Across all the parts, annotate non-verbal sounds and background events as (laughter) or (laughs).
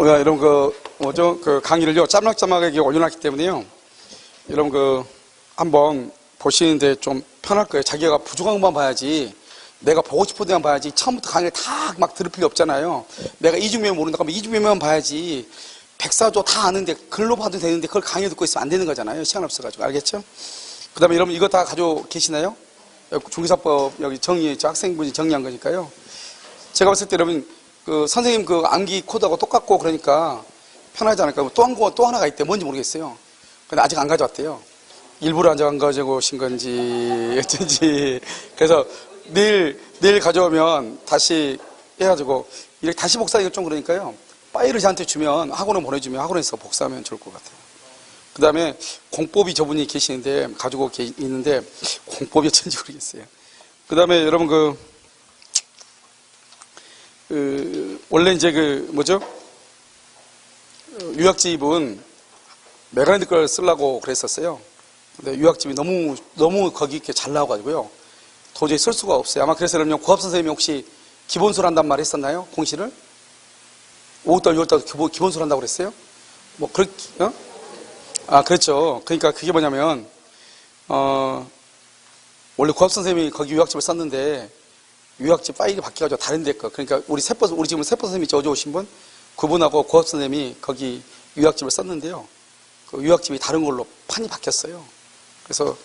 우리가 이런 그 뭐죠 그 강의를요 짬락짬락하게 올려놨기 때문에요. 여러분 그 한번 보시는데 좀 편할 거예요. 자기가 부족한 것만 봐야지. 내가 보고 싶은 데만 봐야지. 처음부터 강의를 다 막 들을 필요 없잖아요. 내가 이중면 모른다 그러면 이중면만 봐야지. 백사조 다 아는데 글로 봐도 되는데 그걸 강의 듣고 있으면 안 되는 거잖아요. 시간 없어가지고 알겠죠? 그 다음에 여러분 이거 다 가지고 계시나요? 중기사법 여기 정의 저 학생분이 정리한 거니까요. 제가 봤을 때 여러분 그 선생님 그 암기 코드하고 똑같고 그러니까 편하지 않을까 또 한 거 또 하나가 있대 뭔지 모르겠어요. 근데 아직 안 가져왔대요. 일부러 안 가지고 오신 건지 (laughs) 어쩐지 그래서 내일 내일 가져오면 다시 해가지고 이렇게 다시 복사하기가 좀 그러니까요. 파일을 저한테 주면 학원에 보내주면 학원에서 복사하면 좋을 것 같아요. 그 다음에 공법이 저분이 계시는데 가지고 계- 있는데 공법이 어쩐지 모르겠어요. 그 다음에 여러분 그, 그 원래 이제 그 뭐죠 어, 유학집은 메가랜드 걸 쓰려고 그랬었어요. 근데 유학집이 너무 너무 거기 있게 잘 나와가지고요. 도저히 쓸 수가 없어요. 아마 그래서 그러면 고합 선생님이 혹시 기본술 한단 말 했었나요? 공시를? 5월달, 6월달 기본, 기본술 한다고 그랬어요? 뭐, 그렇게, 어? 아, 그렇죠. 그러니까 그게 뭐냐면, 어, 원래 고합 선생님이 거기 유학집을 썼는데, 유학집 파일이 바뀌어가지고 다른 데 거. 그러니까 우리 세포, 우리 지금 세포 선생님이 저어오신 분, 그분하고 고합 선생님이 거기 유학집을 썼는데요. 그 유학집이 다른 걸로 판이 바뀌었어요. 그래서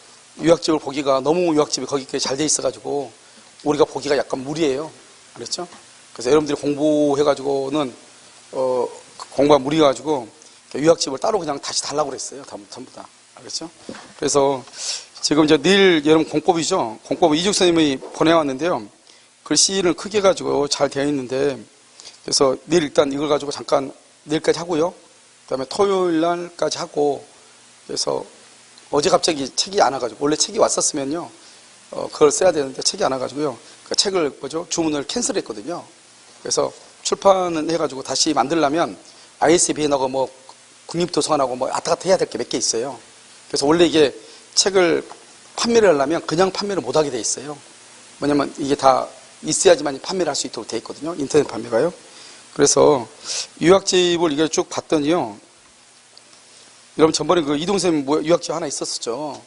유학집을 보기가 너무 유학집이 거기 잘돼 있어가지고 우리가 보기가 약간 무리예요. 그렇죠? 그래서 여러분들이 공부해가지고는 어, 공부가 무리가지고 유학집을 따로 그냥 다시 달라고 그랬어요. 다- 전부 다. 알겠죠? 그래서 지금 이제 내일 여러분 공법이죠. 공법은 이juk 선생님이 보내왔는데요. 글씨를 크게 가지고 잘 되어 있는데 그래서 내일 일단 이걸 가지고 잠깐 내일까지 하고요. 그다음에 토요일 날까지 하고 그래서 어제 갑자기 책이 안 와가지고 원래 책이 왔었으면요. 어, 그걸 써야 되는데 책이 안 와가지고요. 그 책을 뭐죠? 주문을 캔슬했거든요. 그래서 출판은 해가지고 다시 만들려면 ISBN하고 뭐 국립도서관하고 뭐 갔다 해야 될 게 몇 개 있어요. 그래서 원래 이게 책을 판매를 하려면 그냥 판매를 못 하게 돼 있어요. 뭐냐면 이게 다 있어야지만 판매를 할 수 있도록 돼 있거든요 인터넷 판매가요 그래서 유학집을 이걸 쭉 봤더니요 여러분 전번에 그 이동쌤 뭐 유학집 하나 있었었죠.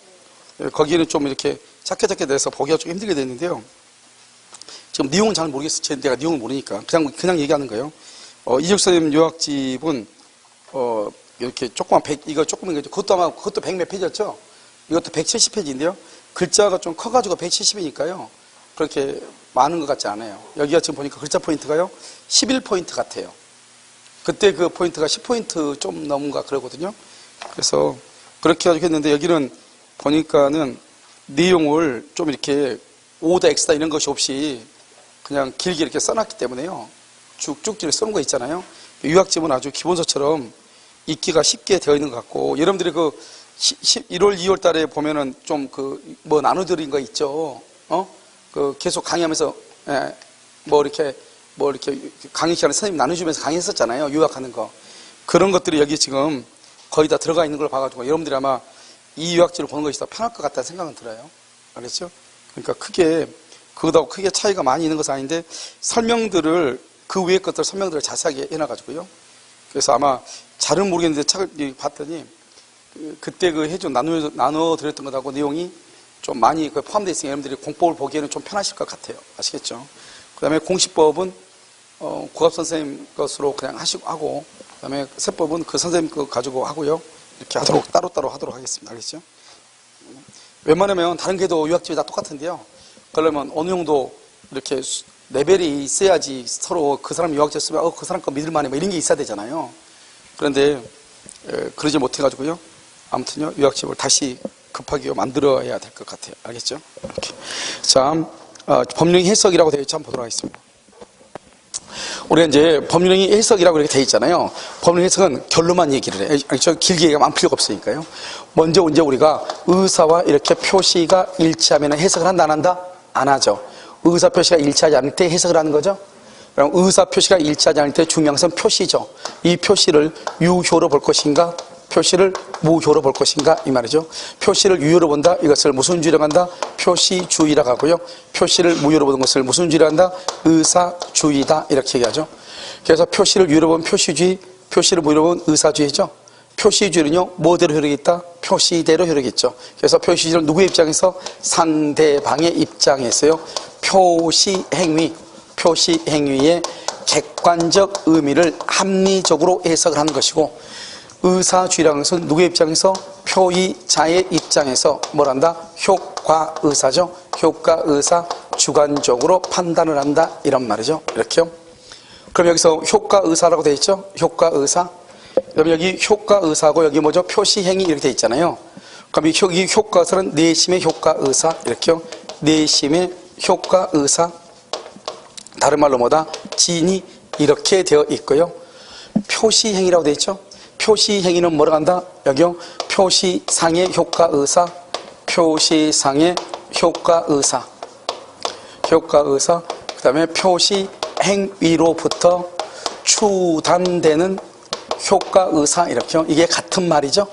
예, 거기에는 좀 이렇게 작게 작게 돼서 보기가 좀 힘들게 됐는데요. 지금 내용은 잘 모르겠어요. 제- 내가 내용을 모르니까 그냥 그냥 얘기하는 거예요. 어, 이적 선생님 유학집은 어, 이렇게 조그만 100 이거 조그만 거 그것도 아마 그것도 100 몇 페이지였죠. 이것도 170페이지인데요. 글자가 좀 커가지고 170이니까요. 그렇게 많은 것 같지 않아요. 여기가 지금 보니까 글자 포인트가요. 11포인트 같아요. 그때 그 포인트가 10포인트 좀 넘은가 그러거든요. 그래서 그렇게 가지고 했는데 여기는 보니까는 내용을 좀 이렇게 오다 엑스다 이런 것이 없이 그냥 길게 이렇게 써놨기 때문에요. 쭉쭉 길 써놓은 거 있잖아요. 유학집은 아주 기본서처럼 읽기가 쉽게 되어 있는 것 같고 여러분들이 그 1월, 2월 달에 보면은 좀 그 뭐 나눠드린 거 있죠. 어? 그 계속 강의하면서 예, 뭐 이렇게 뭐 이렇게 강의 시간에 선생님 나눠주면서 강의했었잖아요. 유학하는 거. 그런 것들이 여기 지금 거의 다 들어가 있는 걸 봐가지고 여러분들이 아마 이 유학지를 보는 것이 더 편할 것 같다는 생각은 들어요. 알겠죠? 그러니까 크게, 그거하고 크게 차이가 많이 있는 것은 아닌데 설명들을 그 위에 것들 설명들을 자세하게 해놔가지고요. 그래서 아마 잘은 모르겠는데 이 봤더니 그- 그때 그 해준 나눠, 나눠 드렸던 것하고 내용이 좀 많이 그 포함되어 있으니 여러분들이 공법을 보기에는 좀 편하실 것 같아요. 아시겠죠? 그 다음에 공시법은 어, 국합 선생님 것으로 그냥 하시고 하고 그 다음에 세법은 그 선생님 거 가지고 하고요. 이렇게 하도록 따로따로 하도록 하겠습니다. 알겠죠? 웬만하면 다른 게도 유학집이 다 똑같은데요. 그러려면 어느 정도 이렇게 수- 레벨이 있어야지 서로 그 사람 유학집 쓰면 어, 그 사람 거 믿을만해 뭐 이런 게 있어야 되잖아요. 그런데 에, 그러지 못해가지고요. 아무튼요 유학집을 다시 급하게 만들어야 될 것 같아요. 알겠죠? 이렇게. 자, 어, 법령 해석이라고 되어 있죠. 한번 보도록 하겠습니다. 우리가 이제 법령이 해석이라고 이렇게 돼 있잖아요. 법령 해석은 결론만 얘기를 해. 저 길게 얘기하면 필요가 없으니까요. 먼저 이제 우리가 의사와 이렇게 표시가 일치하면 해석을 한다, 안 한다? 안 하죠. 의사 표시가 일치하지 않을 때 해석을 하는 거죠. 그럼 의사 표시가 일치하지 않을 때 중요한 것은 표시죠. 이 표시를 유효로 볼 것인가? 표시를 무효로 볼 것인가? 이 말이죠. 표시를 유효로 본다. 이것을 무슨 주의라고 한다? 표시주의라고 하고요. 표시를 무효로 보는 것을 무슨 주의라고 한다? 의사주의다. 이렇게 얘기하죠. 그래서 표시를 유효로 보면 표시주의, 표시를 무효로는 의사주의죠. 표시주의는요, 뭐대로 효력있다? 표시대로 효력있죠. 그래서 표시주의는 누구의 입장에서? 상대방의 입장에서요. 표시 행위, 표시 행위의 객관적 의미를 합리적으로 해석을 하는 것이고, 의사주의라는 누구의 입장에서? 표의자의 입장에서 뭘 한다? 효과 의사죠. 효과 의사 주관적으로 판단을 한다. 이런 말이죠. 이렇게요. 그럼 여기서 효과 의사라고 되어 있죠? 효과 의사. 그럼 여기 효과 의사고 여기 뭐죠? 표시행위 이렇게 되어 있잖아요. 그럼 이 효- 이 효과 의사는 내심의 효과 의사. 이렇게요. 내심의 효과 의사. 다른 말로 뭐다? 진이 이렇게 되어 있고요. 표시행위라고 되어 있죠? 표시 행위는 뭐라고 한다? 여기요. 표시상의 효과 의사. 표시상의 효과 의사. 효과 의사. 그 다음에 표시 행위로부터 추단되는 효과 의사 이렇게요. 이게 같은 말이죠.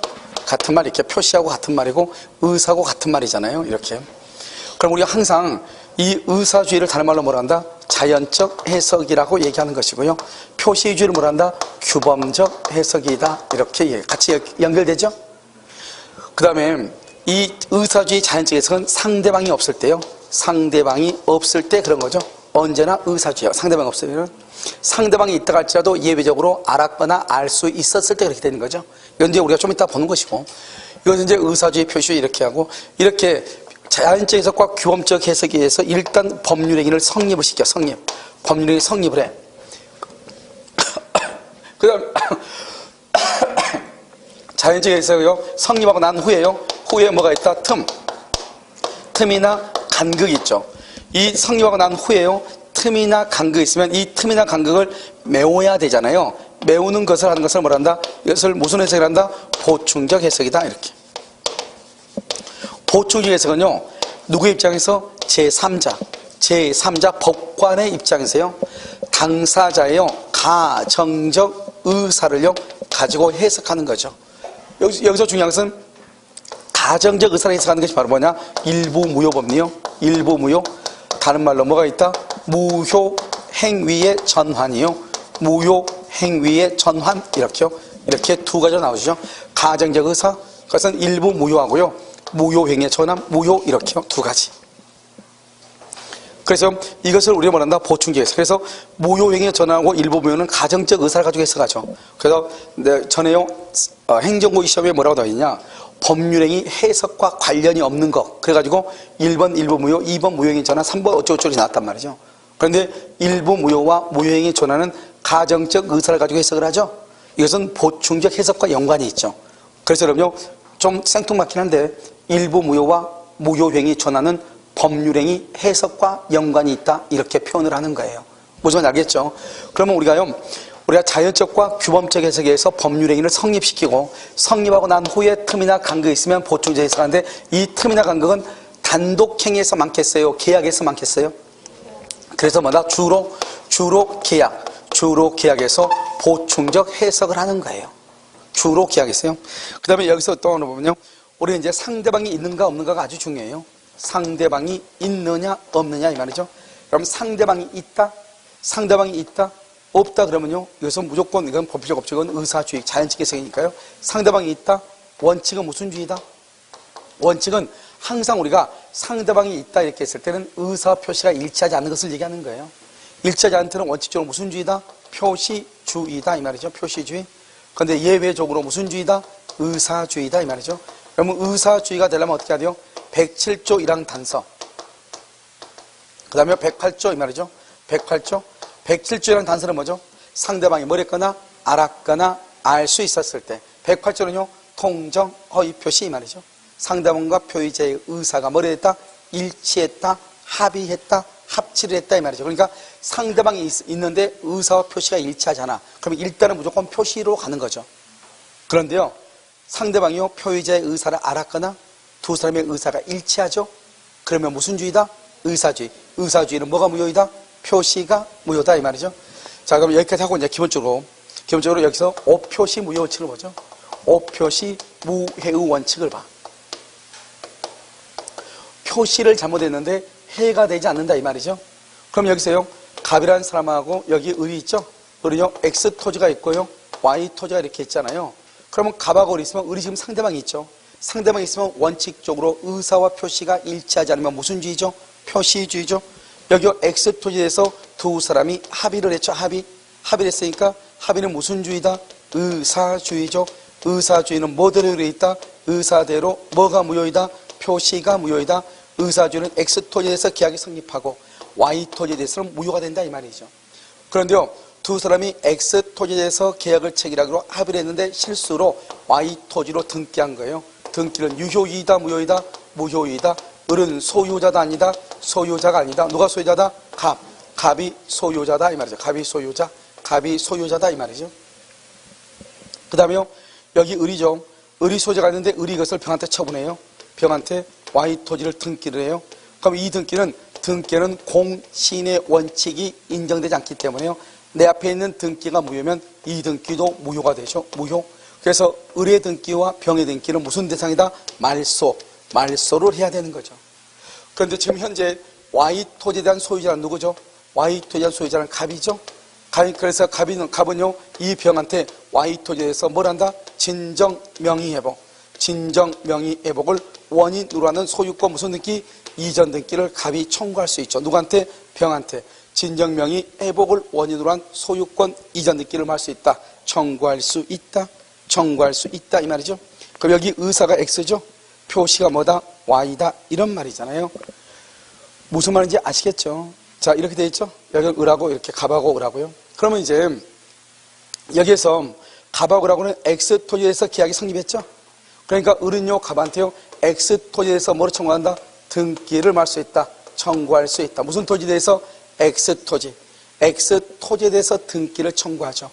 같은 말 이렇게 표시하고 같은 말이고 의사고 같은 말이잖아요. 이렇게. 그럼 우리가 항상 이 의사주의를 다른 말로 뭐라 한다? 자연적 해석이라고 얘기하는 것이고요. 표시주의를 뭐라 한다? 규범적 해석이다. 이렇게 같이 연- 연결되죠? 그 다음에 이 의사주의 자연적 해석은 상대방이 없을 때요. 상대방이 없을 때 그런 거죠. 언제나 의사주의야. 상대방이 없으면 상대방이 있다 할지라도 예외적으로 알았거나 알 수 있었을 때 그렇게 되는 거죠. 이건 이제 우리가 좀 이따 보는 것이고 이건 이제 의사주의 표시 이렇게 하고 이렇게 자연적 해석과 규범적 해석에 의해서 일단 법률 행위를 성립을 시켜 성립. 법률 행위 성립을 해. 그 다음 자연적 해석이요. 성립하고 난 후에요. 후에 뭐가 있다? 틈. 틈이나 간극이 있죠. 이 성립하고 난 후에요. 틈이나 간극이 있으면 이 틈이나 간극을 메워야 되잖아요. 메우는 것을 하는 것을 뭐란다? 이것을 무슨 해석을 한다? 보충적 해석이다. 이렇게. 해석은요. 누구 입장에서? 제3자. 제3자 법관의 입장에서요. 당사자의 가정적 의사를요. 가지고 해석하는 거죠. 여기서, 여기서 중요한 것은 가정적 의사를 해석하는 것이 바로 뭐냐? 일부 무효법리요. 일부 무효. 다른 말로 뭐가 있다? 무효 행위의 전환이요. 무효 행위의 전환 이렇게요. 이렇게 두 가지로 나오죠. 가정적 의사 그것은 일부 무효하고요. 무효 행위의 전환, 무효 이렇게요. 두 가지. 그래서 이것을 우리가 말한다 보충기 해석. 그래서 무효행위 전환하고 일부 무효는 가정적 의사를 가지고 해석하죠. 그래서 네, 전에요 어, 행정고시 시험에 뭐라고 나와 있냐? 법률행위 해석과 관련이 없는 것. 그래가지고 1번 일부 무효, 2번 무효행위 전환, 3번 어쩌고저쩌고 나왔단 말이죠. 그런데 일부 무효와 무효행위 전환은 가정적 의사를 가지고 해석을 하죠. 이것은 보충적 해석과 연관이 있죠. 그래서 여러분요 좀 생뚱맞긴 한데 일부 무효와 무효행위 전환은 법률행위 해석과 연관이 있다 이렇게 표현을 하는 거예요. 무슨 알겠죠? 그러면 우리가요 우리가 자연적과 규범적 해석에 의해서 법률행위를 성립시키고 성립하고 난 후에 틈이나 간극이 있으면 보충적 해석하는데 이 틈이나 간극은 단독행위에서 많겠어요? 계약에서 많겠어요? 그래서 뭐다? 주로 주로 계약 주로 계약에서 보충적 해석을 하는 거예요. 주로 계약했어요. 그 다음에 여기서 또 보면요. 우리 이제 상대방이 있는가 없는가가 아주 중요해요. 상대방이 있느냐 없느냐 이 말이죠. 그럼 상대방이 있다, 상대방이 있다, 없다 그러면요. 이것은 무조건 이건 법적 법칙은 의사주의, 자연적 해석이니까요. 상대방이 있다, 원칙은 무슨 주의다? 원칙은 항상 우리가 상대방이 있다 이렇게 했을 때는 의사 표시가 일치하지 않는 것을 얘기하는 거예요. 일치하지 않는 때는 원칙적으로 무슨 주의다? 표시주의다 이 말이죠. 표시주의. 그런데 예외적으로 무슨 주의다? 의사주의다 이 말이죠. 그러면 의사주의가 되려면 어떻게 해야 돼요? 107조 1항 단서. 그 다음에 108조 이 말이죠. 108조. 107조 1항 단서는 뭐죠? 상대방이 뭐랬거나 알았거나 알 수 있었을 때. 108조는요. 통정 허위 표시 이 말이죠. 상대방과 표의자의 의사가 뭐를 했다? 일치했다, 합의했다, 합치를 했다 이 말이죠. 그러니까 상대방이 있, 있는데 의사와 표시가 일치하잖아. 그러면 일단은 무조건 표시로 가는 거죠. 그런데요, 상대방이요 표의자의 의사를 알았거나 두 사람의 의사가 일치하죠. 그러면 무슨 주의다? 의사주의. 의사주의는 뭐가 무효이다? 표시가 무효다 이 말이죠. 자, 그럼 여기까지 하고 이제 기본적으로 기본적으로 여기서 오표시 무효 원칙을 보죠. 오표시 무해의 원칙을 봐. 표시를 잘못했는데 해가 되지 않는다 이 말이죠. 그럼 여기서요 갑이라는 사람하고 여기 을이 있죠. 을은요 X 토지가 있고요 Y 토지가 이렇게 있잖아요. 그러면 을이 있으면 을이 지금 상대방이 있죠. 상대방이 있으면 원칙적으로 의사와 표시가 일치하지 않으면 무슨 주의죠? 표시주의죠. 여기 X 토지에서 두 사람이 합의를 했죠. 합의. 합의를 했으니까 합의는 무슨 주의다? 의사주의죠. 의사주의는 뭐대로 되어 있다? 의사대로 뭐가 무효이다? 표시가 무효이다. 의사주의는 X 토지에서 계약이 성립하고 Y 토지에 대해서는 무효가 된다 이 말이죠. 그런데요, 두 사람이 X 토지에서 계약을 체결하기로 합의를 했는데 실수로 Y 토지로 등기한 거예요. 등기는 유효이다, 무효이다, 무효이다. 을은 소유자다 아니다, 소유자가 아니다. 누가 소유자다? 갑. 갑이 소유자다 이 말이죠. 갑이 소유자, 갑이 소유자다 이 말이죠. 그 다음에요, 여기 을이죠. 을이 소유자가 있는데 을이 이것을 병한테 처분해요. 병한테 Y 토지를 등기를 해요. 그럼 이 등기는 등기는 공신의 원칙이 인정되지 않기 때문에요. 내 앞에 있는 등기가 무효면 이 등기도 무효가 되죠. 무효. 그래서 을의 등기와 병의 등기는 무슨 대상이다? 말소. 말소를 해야 되는 거죠. 그런데 지금 현재 Y 토지에 대한 소유자는 누구죠? Y 토지에 대한 소유자는 갑이죠. 갑이 그래서 갑이는 갑은요 이 병한테 Y 토지에 대해서 뭘 한다? 진정 명의 회복. 진정 명의 회복을 원인으로 하는 소유권 무슨 등기? 이전 등기를 갑이 청구할 수 있죠. 누구한테? 병한테. 진정 명의 회복을 원인으로 한 소유권 이전 등기를 할 수 있다. 청구할 수 있다. 청구할 수 있다 이 말이죠. 그럼 여기 의사가 X죠. 표시가 뭐다? Y다. 이런 말이잖아요. 무슨 말인지 아시겠죠? 자, 이렇게 돼 있죠? 여기는 을하고 이렇게 갑하고 을하고요. 그러면 이제 여기에서 갑하고 을하고는 X 토지에서 계약이 성립했죠? 그러니까 을은요, 갑한테요, X 토지에서 뭐를 청구한다? 등기를 말 수 있다. 청구할 수 있다. 무슨 토지에 대해서? X 토지. X 토지에 대해서 등기를 청구하죠.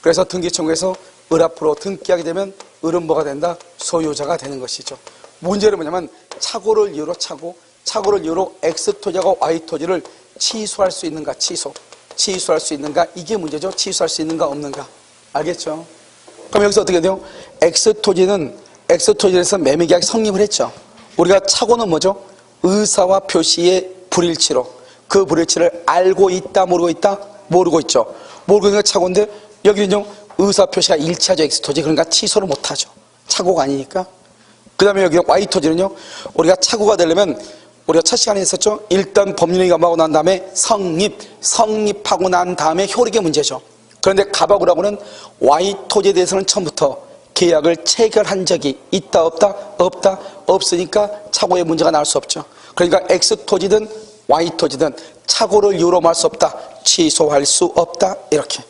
그래서 등기 청구해서 을 앞으로 등기하게 되면 을은 뭐가 된다? 소유자가 되는 것이죠. 문제는 뭐냐면 착오를 이유로 차고 착오를 이유로 X 토지하고 Y 토지를 취소할 수 있는가? 취소. 취소할 수 있는가? 이게 문제죠. 취소할 수 있는가? 없는가? 알겠죠? 그럼 여기서 어떻게 돼요? X 토지는 X 토지에서 매매 계약이 성립을 했죠. 우리가 착오는 뭐죠? 의사와 표시의 불일치로 그 불일치를 알고 있다 모르고 있다 모르고 있죠. 모르고 있는 게 착오인데 여기는요 의사 표시가 일치하죠 X 토지 그러니까 취소를 못하죠. 착오가 아니니까. 그 다음에 여기 Y 토지는요 우리가 착오가 되려면 우리가 첫 시간에 했었죠. 일단 법률이 감하고 난 다음에 성립, 성립하고 난 다음에 효력의 문제죠. 그런데 가박우라고는 Y 토지에 대해서는 처음부터 계약을 체결한 적이 있다 없다 없다 없으니까 착오의 문제가 나올 수 없죠. 그러니까 X 토지든 Y 토지든 착오를 이유로 말수 없다. 취소할 수 없다. 이렇게.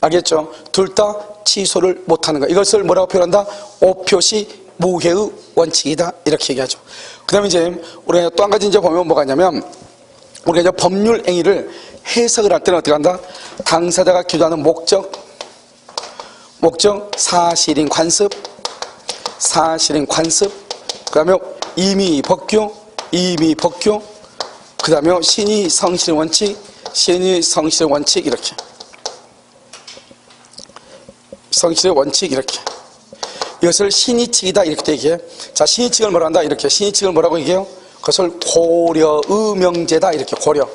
알겠죠? 둘 다 취소를 못하는 거. 이것을 뭐라고 표현한다? 오표시 무효의 원칙이다. 이렇게 얘기하죠. 그 다음에 이제 우리가 또 한 가지 이제 보면 뭐가 있냐면 우리가 이제 법률 행위를 해석을 할 때는 어떻게 한다? 당사자가 기도하는 목적, 목적, 사실인 관습, 사실인 관습, 그 다음에 이미 법규, 이미 법규, 그 다음에 신의 성실 원칙, 신의 성실 원칙 이렇게. 성실의 원칙 이렇게. 이것을 신의칙이다 이렇게 얘기해. 자, 신의칙을 뭐라 한다 이렇게. 신의칙을 뭐라고 얘기해요? 그것을 고려 의 명제다 이렇게 고려.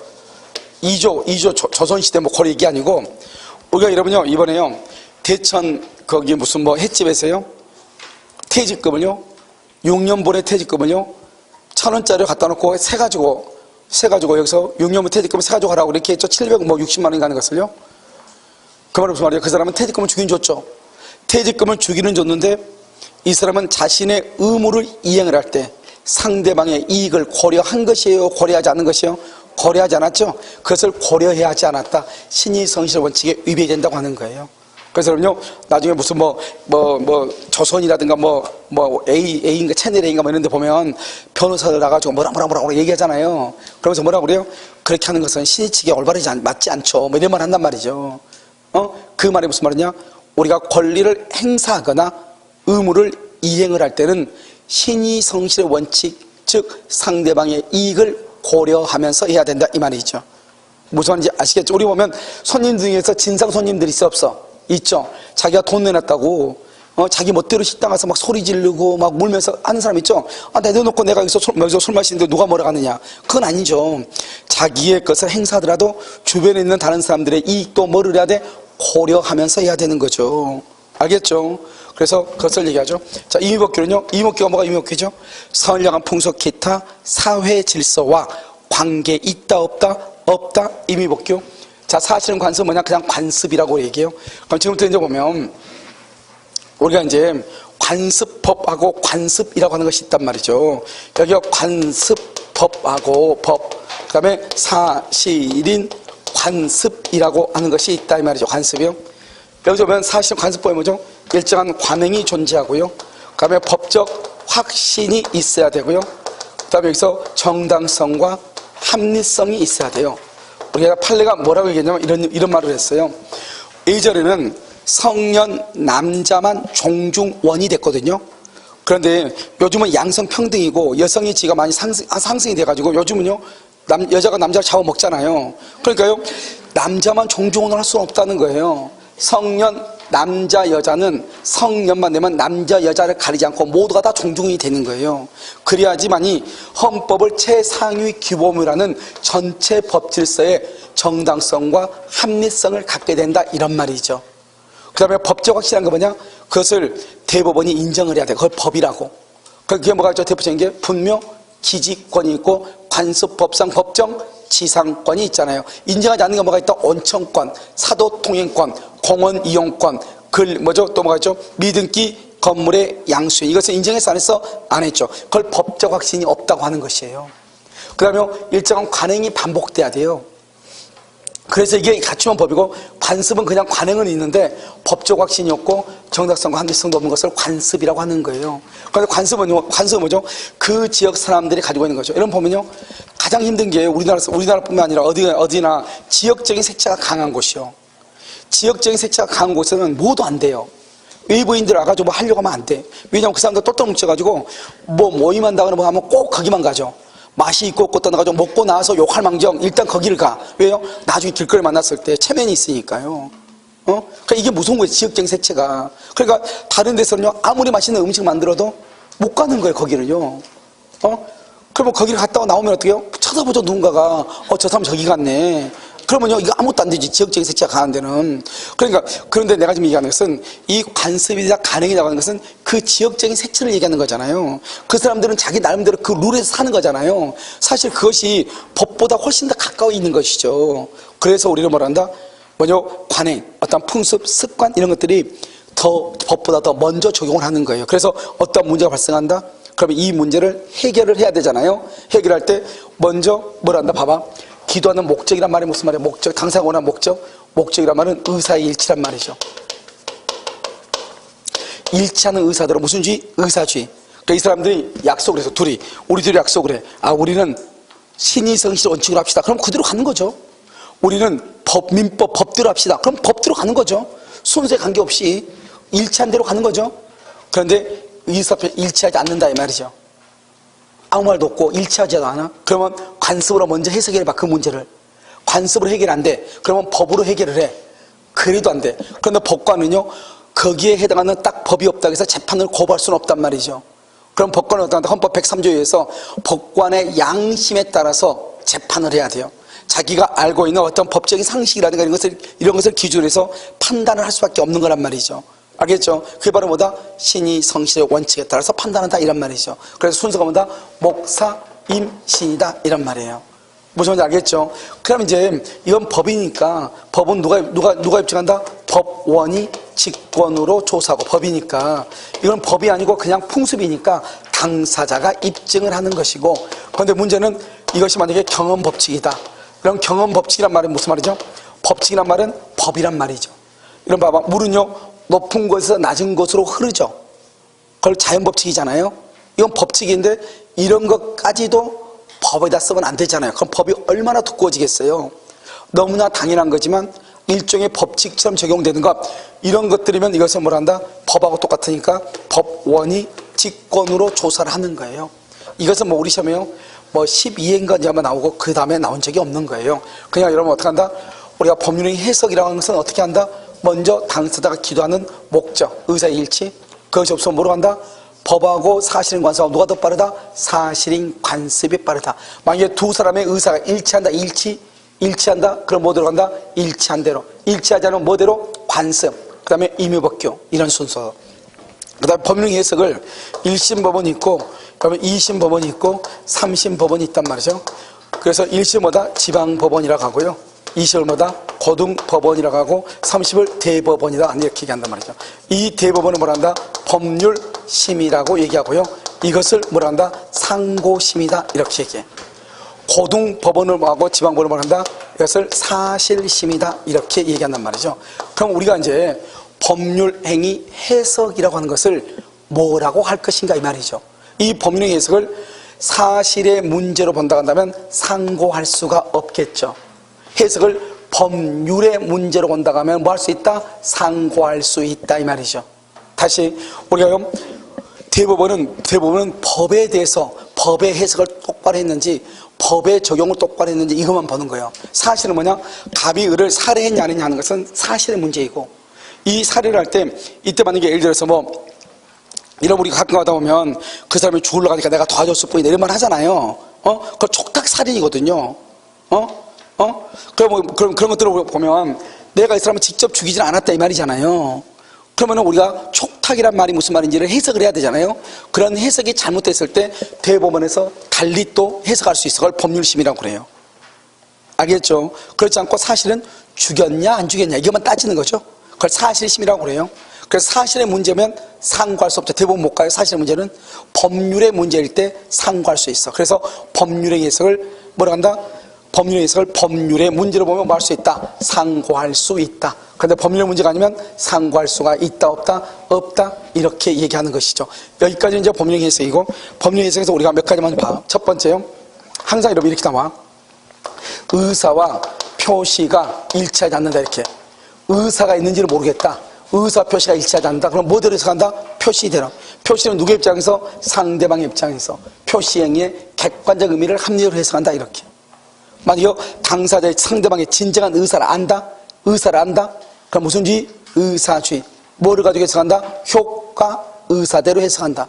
2조, 2조 조, 조선시대 뭐 고려 얘기 아니고 우리가 여러분요 이번에요 대천 거기 무슨 뭐 횟집에서요 퇴직금을요 6년 분의 퇴직금을요 천 원짜리 갖다 놓고 세 가지고 세 가지고 여기서 6년 분 퇴직금 세 가지고 하라고 이렇게 했죠. 760만 원이 가는 것을요. 그 말은 무슨 말이에요? 그 사람은 퇴직금을 주긴 줬죠. 퇴직금을 주기는 줬는데 이 사람은 자신의 의무를 이행을 할 때 상대방의 이익을 고려한 것이에요? 고려하지 않은 것이에요? 고려하지 않았죠? 그것을 고려해야 하지 않았다. 신의 성실 원칙에 위배된다고 하는 거예요 그래서 그럼요 나중에 무슨 뭐 뭐 뭐 조선이라든가 뭐 뭐 A A인가 채널 A인가 뭐 이런 데 보면 변호사들 나가지고 뭐라 뭐라 뭐라 얘기하잖아요 그러면서 뭐라 그래요 그렇게 하는 것은 신의 측에 올바르지 않, 맞지 않죠 뭐 이런 말 한단 말이죠 어? 그 말이 무슨 말이냐 우리가 권리를 행사하거나 의무를 이행을 할 때는 신의 성실의 원칙 즉 상대방의 이익을 고려하면서 해야 된다 이 말이죠 무슨 말인지 아시겠죠? 우리 보면 손님 중에서 진상 손님들이 있어 없어? 있죠. 자기가 돈 내놨다고 어, 자기 멋대로 식당 가서 막 소리 지르고 막 물면서 하는 사람 있죠. 아, 내려놓고 내가 여기서 술, 여기서 술 마시는데 누가 뭐라 하느냐. 그건 아니죠. 자기의 것을 행사하더라도 주변에 있는 다른 사람들의 이익도 뭐를 해야 돼? 고려하면서 해야 되는 거죠. 알겠죠? 그래서 그것을 얘기하죠. 자, 이미복귀는요. 이미복귀가 뭐가? 사을 향한 풍속 기타 사회 질서와 관계 있다 없다 없다 이미복귀. 자, 사실은 관습 뭐냐? 그냥 관습이라고 얘기해요. 그럼 지금부터 이제 보면 우리가 이제 관습법하고 관습이라고 하는 것이 있단 말이죠. 여기가 관습법하고 법, 그 다음에 사실인 관습이라고 하는 것이 있다 이 말이죠. 관습이요. 여기서 보면 사실 관습법이 뭐죠? 일정한 관행이 존재하고요. 그 다음에 법적 확신이 있어야 되고요. 그 다음에 여기서 정당성과 합리성이 있어야 돼요. 우리가 판례가 뭐라고 얘기했냐면 이런, 이런 말을 했어요. 예전에는 성년 남자만 종중원이 됐거든요. 그런데 요즘은 양성 평등이고 여성의 지가 많이 상승, 아, 상승이 돼가지고 요즘은요, 남, 여자가 남자를 잡아먹잖아요. 그러니까요, 남자만 종중원을 할 수는 없다는 거예요. 성년, 남자, 여자는 성년만 되면 남자, 여자를 가리지 않고 모두가 다 종중이 되는 거예요. 그래야지만이 헌법을 최상위 규범이라는 전체 법 질서의 정당성과 합리성을 갖게 된다 이런 말이죠. 그 다음에 법적 확실한 거 뭐냐? 그것을 대법원이 인정을 해야 돼. 그걸 법이라고. 그게 뭐가 있죠? 대표적인 게 분명 기지권이 있고 관습 법상 법정 지상권이 있잖아요. 인정하지 않는 게 뭐가 있다? 온천권, 사도 통행권, 공원 이용권, 글, 뭐죠? 또 뭐가 있죠? 미등기 건물의 양수인. 이것을 인정해서 안 했어? 안 했죠. 그걸 법적 확신이 없다고 하는 것이에요. 그 다음에 일정한 관행이 반복돼야 돼요. 그래서 이게 갖추면 법이고 관습은 그냥 관행은 있는데 법적 확신이 없고 정당성과 합리성도 없는 것을 관습이라고 하는 거예요. 그런데 관습은 요- 관습은 뭐죠? 그 지역 사람들이 가지고 있는 거죠. 이런 보면요, 가장 힘든 게 우리나라 우리나라뿐만 아니라 어디 어디나 지역적인 색채가 강한 곳이요. 지역적인 색채가 강한 곳에는 뭐도 안 돼요. 외부인들 와가지고 뭐 하려고 하면 안 돼. 왜냐면 그 사람들 똘똘 뭉쳐가지고 뭐 모임한다거나 뭐 하면 꼭 거기만 가죠. 맛이 있고 없고 떠나가지고 먹고 나서 욕할 망정 일단 거기를 가. 왜요? 나중에 길거리 만났을 때 체면이 있으니까요. 어? 그러니까 이게 무서운 거예요. 지역적인 색채가. 그러니까 다른 데서는요 아무리 맛있는 음식 만들어도 못 가는 거예요. 거기를요. 어? 그러면 거기를 갔다가 나오면 어떻게 해요? 쳐다보죠 누군가가 어 저 사람 저기 갔네 그러면요 이거 아무것도 안 되지 지역적인 색채가 강한 데는 그러니까 그런데 내가 지금 얘기하는 것은 이 관습이나 가능이라고 하는 것은 그 지역적인 색채를 얘기하는 거잖아요 그 사람들은 자기 나름대로 그 룰에서 사는 거잖아요 사실 그것이 법보다 훨씬 더 가까워 있는 것이죠 그래서 우리는 뭐라 한다 뭐죠 관행 어떤 풍습 습관 이런 것들이 더 법보다 더 먼저 적용을 하는 거예요. 그래서 어떤 문제가 발생한다? 그러면 이 문제를 해결을 해야 되잖아요. 해결할 때 먼저 뭘 한다? 봐봐. 기도하는 목적이란 말이 무슨 말이야? 목적, 당사가 원하는 목적? 목적이란 말은 의사의 일치란 말이죠. 일치하는 의사들은 무슨 주의? 의사주의. 그러니까 이 사람들이 약속을 해서 둘이 우리들이 약속을 해. 아 우리는 신의 성실 원칙으로 합시다. 그럼 그대로 가는 거죠. 우리는 법 민법 법대로 합시다. 그럼 법대로 가는 거죠. 순서에 관계없이 일치한 대로 가는 거죠. 그런데 의사표 일치하지 않는다 이 말이죠. 아무 말도 없고 일치하지도 않아. 그러면 관습으로 먼저 해석해봐 그 문제를. 관습으로 해결 안 돼. 그러면 법으로 해결을 해. 그래도 안 돼. 그런데 법관은요 거기에 해당하는 딱 법이 없다고 해서 재판을 거부할 수는 없단 말이죠. 그럼 법관은 어떤가 헌법 103조에 의해서 법관의 양심에 따라서 재판을 해야 돼요. 자기가 알고 있는 어떤 법적인 상식이라든가 이런 것을 이런 것을 기준으로 해서 판단을 할 수밖에 없는 거란 말이죠. 알겠죠? 그게 바로 뭐다? 신이 성실의 원칙에 따라서 판단한다 이란 말이죠. 그래서 순서가 뭐다? 목사, 임, 신이다 이란 말이에요. 무슨 말인지 알겠죠? 그럼 이제 이건 법이니까 법은 누가 누가 누가 입증한다? 법원이 직권으로 조사하고 법이니까 이건 법이 아니고 그냥 풍습이니까 당사자가 입증을 하는 것이고 그런데 문제는 이것이 만약에 경험 법칙이다. 그럼 경험 법칙이란 말은 무슨 말이죠? 법칙이란 말은 법이란 말이죠. 이런 봐봐 물은요 높은 곳에서 낮은 곳으로 흐르죠. 그걸 자연 법칙이잖아요. 이건 법칙인데 이런 것까지도 법에다 쓰면 안 되잖아요. 그럼 법이 얼마나 두꺼워지겠어요. 너무나 당연한 거지만 일종의 법칙처럼 적용되는 것 이런 것들이면 이것은 뭘 한다? 법하고 똑같으니까 법원이 직권으로 조사를 하는 거예요. 이것은 뭐 우리 시험에요. 뭐 12회인가 이제 아마 나오고 그 다음에 나온 적이 없는 거예요. 그냥 여러분 어떻게 한다? 우리가 법률의 해석이라는 는 것은 어떻게 한다? 먼저 당사자가 기도하는 목적, 의사의 일치. 그것이 없으면 뭐로 한다? 법하고 사실인 관습하고 누가 더 빠르다? 사실인 관습이 빠르다. 만약에 두 사람의 의사가 일치한다, 일치, 일치한다? 그럼 뭐 들어간다? 일치한 대로. 일치하지 않으면 뭐대로? 관습. 그 다음에 임의법규 이런 순서 그 다음에 법령 해석을 1심 법원이 있고 그다음에 2심 법원이 있고 3심 법원이 있단 말이죠 그래서 1심보다 지방 법원이라고 하고요 2심보다 고등법원이라고 하고 30을 대법원이다 이렇게 얘기한단 말이죠 이 대법원은 뭐라 한다 법률심이라고 얘기하고요 이것을 뭐라 한다 상고심이다 이렇게 얘기해 고등법원을 하고 지방법원을 말한다. 이것을 사실심이다. 이렇게 얘기한단 말이죠. 그럼 우리가 이제 법률행위 해석이라고 하는 것을 뭐라고 할 것인가 이 말이죠. 이 법률행위 해석을 사실의 문제로 본다 한다면 상고할 수가 없겠죠. 해석을 법률의 문제로 본다 하면 뭐 할 수 있다? 상고할 수 있다 이 말이죠. 다시 우리가 대법원은 대법원은 법에 대해서 법의 해석을 똑바로 했는지 법의 적용을 똑바로 했는지 이것만 보는 거예요. 사실은 뭐냐? 갑이 을을 살해했냐 아니냐 하는 것은 사실의 문제이고 이 살해를 할 때 이때 만약에 예를 들어서 뭐 이런 우리가 가끔 가다 보면 그 사람이 죽으러 가니까 내가 도와줬을 뿐이다 이런 말 하잖아요. 어? 그거 촉탁 살인이거든요. 어? 어? 그럼 뭐 그런 것들을 보면 내가 이 사람을 직접 죽이진 않았다 이 말이잖아요. 그러면 우리가 촉탁이란 말이 무슨 말인지를 해석을 해야 되잖아요. 그런 해석이 잘못됐을 때 대법원에서 달리 또 해석할 수 있어. 그걸 법률심이라고 그래요. 알겠죠? 그렇지 않고 사실은 죽였냐 안 죽였냐 이것만 따지는 거죠. 그걸 사실심이라고 그래요. 그래서 사실의 문제면 상고할 수 없죠. 대부분 못 가요. 사실의 문제는 법률의 문제일 때 상고할 수 있어. 그래서 법률의 해석을 뭐라 한다? 법률의 해석을 법률의 문제로 보면 뭐 할 수 있다? 상고할 수 있다. 그런데 법률의 문제가 아니면 상고할 수가 있다 없다? 없다? 이렇게 얘기하는 것이죠. 여기까지 이제 법률의 해석이고 법률의 해석에서 우리가 몇 가지만 봐. 첫 번째요. 항상 이렇게 이렇게 나와. 의사와 표시가 일치하지 않는다 이렇게. 의사가 있는지를 모르겠다. 의사 표시가 일치하지 않는다. 그럼 뭐대로 해석한다? 표시대로. 표시는 누구 입장에서? 상대방 입장에서. 표시행위의 객관적 의미를 합리적으로 해석한다 이렇게. 만약에 당사자의 상대방의 진정한 의사를 안다? 의사를 안다? 그럼 무슨 주의? 의사주의. 뭐를 가지고 해석한다? 효과, 의사대로 해석한다.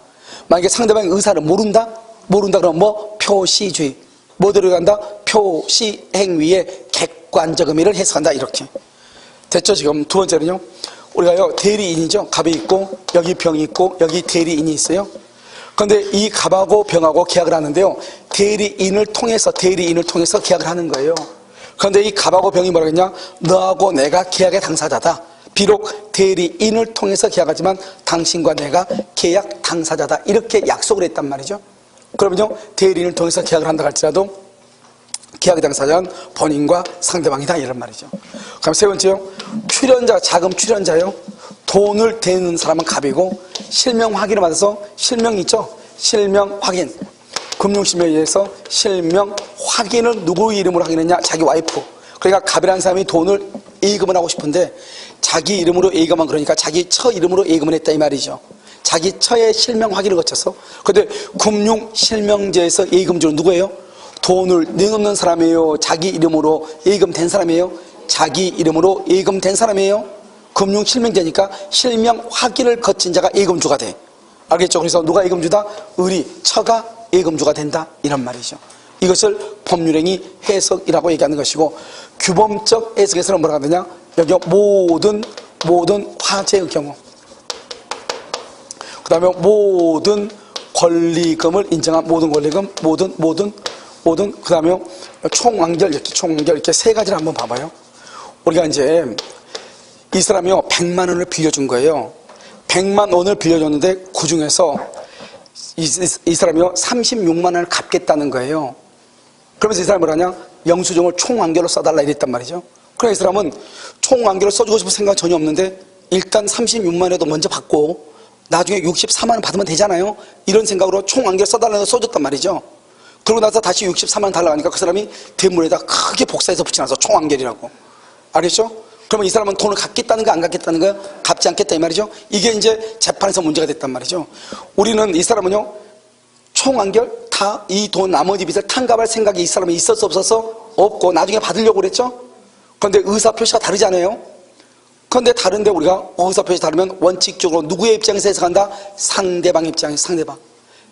만약에 상대방의 의사를 모른다? 모른다 그러면 뭐? 표시주의. 뭐대로 간다? 표시 행위의 객관적 의미를 해석한다. 이렇게. 됐죠? 지금 두 번째는요. 우리가요, 대리인이죠. 갑이 있고, 여기 병이 있고, 여기 대리인이 있어요. 그런데 이 갑하고 병하고 계약을 하는데요. 대리인을 통해서, 대리인을 통해서 계약을 하는 거예요. 그런데 이 갑하고 병이 뭐라 했냐? 너하고 내가 계약의 당사자다. 비록 대리인을 통해서 계약하지만 당신과 내가 계약 당사자다. 이렇게 약속을 했단 말이죠. 그러면요, 대리인을 통해서 계약을 한다 할지라도 계약 당사자는 본인과 상대방이다 이런 말이죠. 그럼 세 번째요. 출연자, 자금 출연자요. 돈을 대는 사람은 갑이고 실명 확인을 받아서 실명 있죠. 실명 확인. 금융실명에 의해서 실명 확인을 누구 이름으로 확인했냐? 자기 와이프. 그러니까 갑이라는 사람이 돈을 예금을 하고 싶은데 자기 이름으로 예금한 그러니까 자기 처 이름으로 예금을 했다 이 말이죠. 자기 처의 실명 확인을 거쳐서. 근데 금융 실명제에서 예금주는 누구예요? 돈을 내놓는 사람이에요? 자기 이름으로 예금 된 사람이에요? 자기 이름으로 예금 된 사람이에요? 금융 실명제니까 실명 확인을 거친 자가 예금주가 돼. 알겠죠? 그래서 누가 예금주다? 을이 처가 예금주가 된다. 이런 말이죠. 이것을 법률행위 해석이라고 얘기하는 것이고 규범적 해석에서는 뭐라고 하느냐? 여기 모든 모든 화재의 경우 그 다음에 모든 권리금을 인정한 모든 권리금 모든 모든 모든 그 다음에 총완결 이렇게 총완결 이렇게 세 가지를 한번 봐봐요 우리가 이제 이 사람이요 100만 원을 빌려준 거예요. 100만 원을 빌려줬는데 그 중에서 이, 이 사람이요 36만 원을 갚겠다는 거예요. 그러면서 이 사람이 뭐라냐? 영수증을 총완결로 써달라 이랬단 말이죠. 그래서 이 사람은 총완결로 써주고 싶은 생각 전혀 없는데 일단 36만 원에도 먼저 받고 나중에 64만 원 받으면 되잖아요. 이런 생각으로 총완결 써달라고 써줬단 말이죠. 그러고 나서 다시 64만 원 달라고 하니까 그 사람이 대물에다 크게 복사해서 붙여놔서 총완결이라고. 알겠죠? 그러면 이 사람은 돈을 갚겠다는 거안 갚겠다는 거야? 갚지 않겠다 이 말이죠 이게 이제 재판에서 문제가 됐단 말이죠 우리는 이 사람은요 총완결 다 이 돈 나머지 빚을 탕감할 생각이 이 사람이 있었어 없었어? 없고 나중에 받으려고 그랬죠? 그런데 의사 표시가 다르잖아요 그런데 다른데 우리가 의사 표시 다르면 원칙적으로 누구의 입장에서 해석한다? 상대방 입장에서 상대방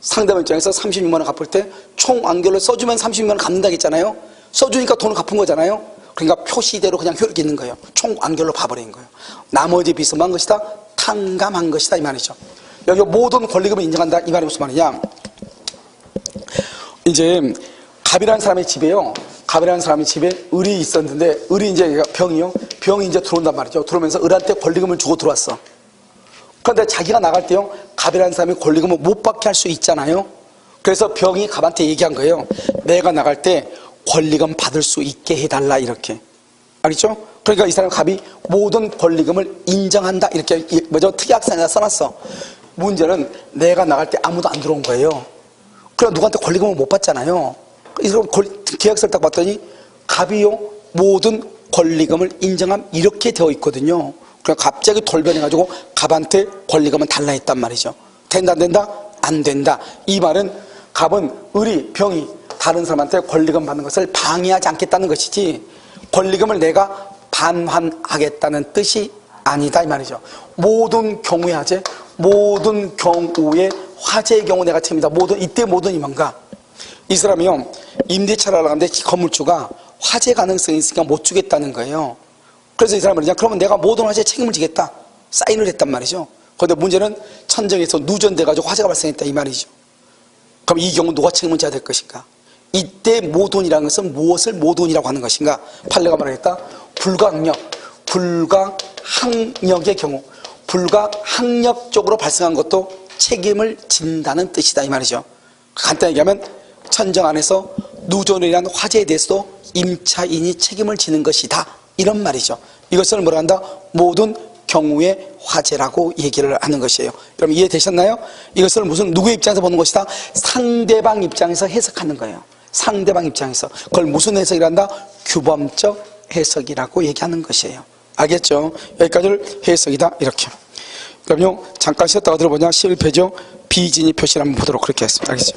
상대방 입장에서 36만 원 갚을 때 총완결을 써주면 36만 원 갚는다 했잖아요 써주니까 돈을 갚은 거잖아요 그러니까 표시대로 그냥 효력 있는 거예요. 총 완결로 봐버린 거예요. 나머지 비스무한 것이다. 탕감한 것이다. 이 말이죠. 여기 모든 권리금을 인정한다. 이 말이 무슨 말이냐. 이제 갑이라는 사람의 집에요. 갑이라는 사람의 집에 을이 있었는데 을이 이제 병이요. 병이 이제 들어온단 말이죠. 들어오면서 을한테 권리금을 주고 들어왔어. 그런데 자기가 나갈 때요. 갑이라는 사람이 권리금을 못 받게 할 수 있잖아요. 그래서 병이 갑한테 얘기한 거예요. 내가 나갈 때 권리금 받을 수 있게 해달라 이렇게. 알겠죠? 그러니까 이 사람 갑이 모든 권리금을 인정한다 이렇게 이- 뭐죠 특약상에다 써놨어. 문제는 내가 나갈 때 아무도 안 들어온 거예요. 그럼 누구한테 권리금을 못 받잖아요. 이 사람 권- 계약서를 딱 봤더니 갑이요 모든 권리금을 인정함 이렇게 되어 있거든요. 그러니까 갑자기 돌변해가지고 갑한테 권리금은 달라 했단 말이죠. 된다 안 된다? 안 된다. 이 말은 갑은 을이 병이 다른 사람한테 권리금 받는 것을 방해하지 않겠다는 것이지 권리금을 내가 반환하겠다는 뜻이 아니다 이 말이죠. 모든 경우의 화재, 모든 경우의 화재의 경우 내가 책임다. 모든 이때 모든 이 뭔가 이 사람이요 임대차를 하러 갔는데 건물주가 화재 가능성이 있으니까 못 주겠다는 거예요. 그래서 이 사람은 그냥 그러면 내가 모든 화재 책임을 지겠다 사인을 했단 말이죠. 그런데 문제는 천정에서 누전돼 가지고 화재가 발생했다 이 말이죠. 그럼 이 경우 누가 책임을 져야 될 것인가? 이때 모돈이라는 것은 무엇을 모돈이라고 하는 것인가? 판례가 말하겠다. 불가항력, 불가항력의 경우, 불가항력적으로 발생한 것도 책임을 진다는 뜻이다 이 말이죠. 간단히 얘기하면 천정 안에서 누전이라는 화재에 대해서도 임차인이 책임을 지는 것이다 이런 말이죠. 이것을 뭐라 한다? 모든 경우의 화재라고 얘기를 하는 것이에요. 그럼 이해되셨나요? 이것을 무슨 누구의 입장에서 보는 것이다? 상대방 입장에서 해석하는 거예요. 상대방 입장에서 그걸 무슨 해석이라 한다? 규범적 해석이라고 얘기하는 것이에요. 알겠죠? 여기까지를 해석이다 이렇게. 그럼요 잠깐 쉬었다가 들어보냐 실패죠. 비진이 표시를 한번 보도록 그렇게 했습니다. 알겠죠?